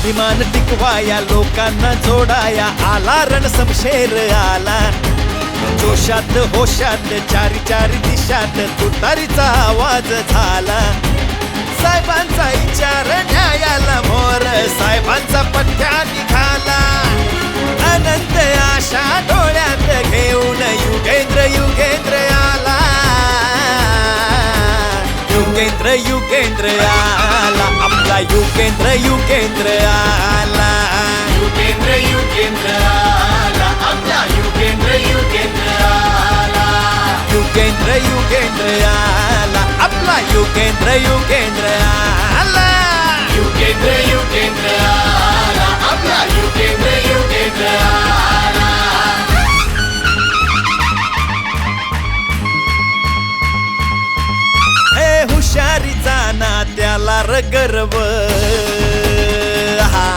स्वाभिमान टिकवाया लोकांना जोडाया आला रणसमशेर आला. जोशात होशात चारी चारी दिशात तुतारीचा आवाज झाला. साहेबांचा विचार न्यायाला मोर साहेबांचा पथ्या निघाला. अनंत आशा डोळ्यात घेऊन युगेंद्र युगेंद्र आला. युगेंद्र युगेंद्र आला. आपला युगेंद्र युगेंद्र आला युगेंद्र युगेंद्र आला आपला युगेंद्र युगेंद्र आला युगेंद्र युगेंद्र आला आपला युगेंद्र युगेंद्र आला युगेंद्र युगेंद्र आला आपला युगेंद्र युगेंद्र आला हुशारीचा ना त्याला र गर्व हा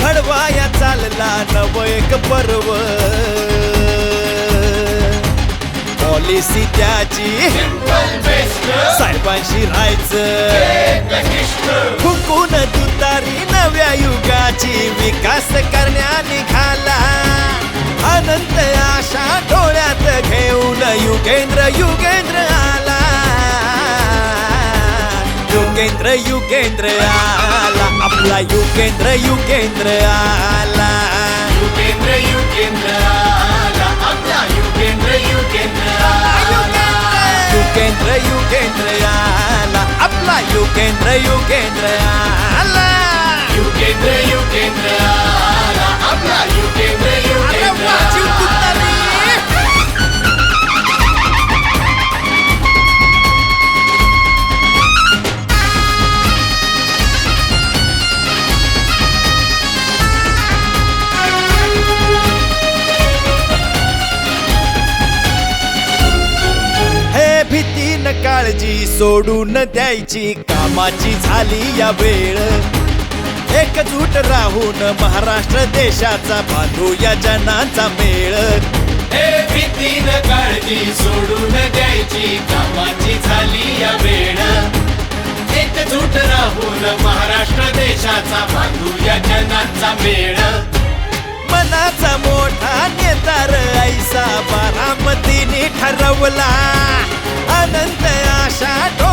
घडवाया चालला नव एक पर्व. पॉलिसी त्याची साहेबांशी राहायचं. फुंकून तुतारी नव्या युगाची विकास करण्या निघाला अनंत आशा डोळ्यात घेऊन युगेंद्र युगेंद्र. युगेंद्र युगेंद्र आला. आपला युगेंद्र युगेंद्र आला. युगेंद्र युगेंद्र आला. आपला युगेंद्र युगेंद्र आला. युगेंद्र युगेंद्र आला. आपला युगेंद्र युगेंद्र आला. युगेंद्र युगेंद्र काळजी सोडून द्यायची कामाची झाली या वेळ. एकजूट राहून महाराष्ट्र देशाचा बांधूया जनाचा मेळ. भीतीन काळजी सोडून द्यायची कामाची झाली या वेळ. एकजूट राहून महाराष्ट्र देशाचा बांधूया जनाचा मेळ. मनाचा मोठा नेतार ऐसा बारामतीने ठरवला. अनंत आशा